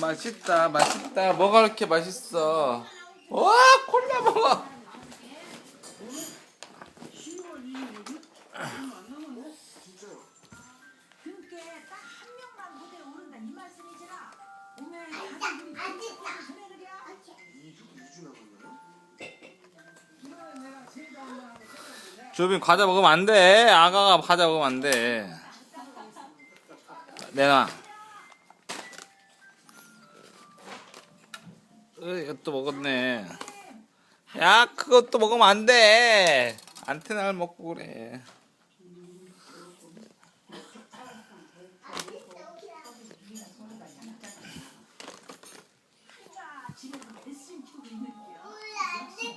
맛있다 맛있다. 뭐가 그렇게 맛있어? 와 콜라 먹어. 주빈 과자 먹으면 안돼. 아가가 과자 먹으면 안돼 내놔. 으, 이것도 먹었네. 야 그것도 먹으면 안 돼. 안테나를 먹고 그래